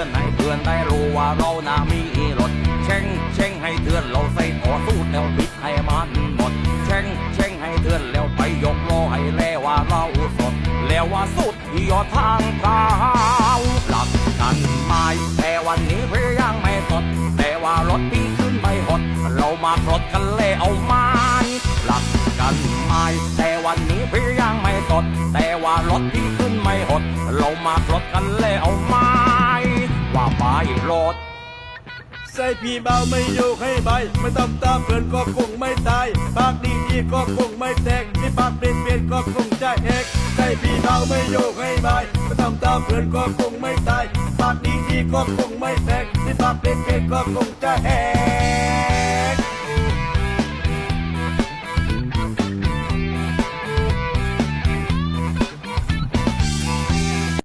อนได้รู้ว่าเราน่ามีรถเช่งเช่งให้เตือนเราใส่ต่อสู้แล้วบิดให้มันหมดเช่งเช่งให้เตือนแล้วไปยกล้อให้แล้ว่าเราสดแล้วว่าสุดที่ยอดทางเท้าหลักกันไม่แต่วันนี้พี่ยังไม่สดแต่ว่ารถพี่ขึ้นไม่หด เรามาปลดกันเลยเอาไม้หลักกันไม่แต่วันนี้พี่ยังไม่สดแต่ว่ารถพี่ขึ้นไม่หดเรามาปลดกันเลยเอาไม้ ว่าไปรถใส่พี่เบาไม่โยกให้ใบไม่ต้องตามเพื่อนก็คงไม่ตาย ปากดีดีก็คงไม่แตกที่ปากเปลี่ยนเปลี่ยนก็คงจะแหกใส่พี่เบาไม่โยกให้ใบไม่ต้องตามเพื่อนก็คงไม่ตาย ปากดีดีก็คงไม่แตกที่ปากเปลี่ยนเปลี่ยนก็คงจะแหก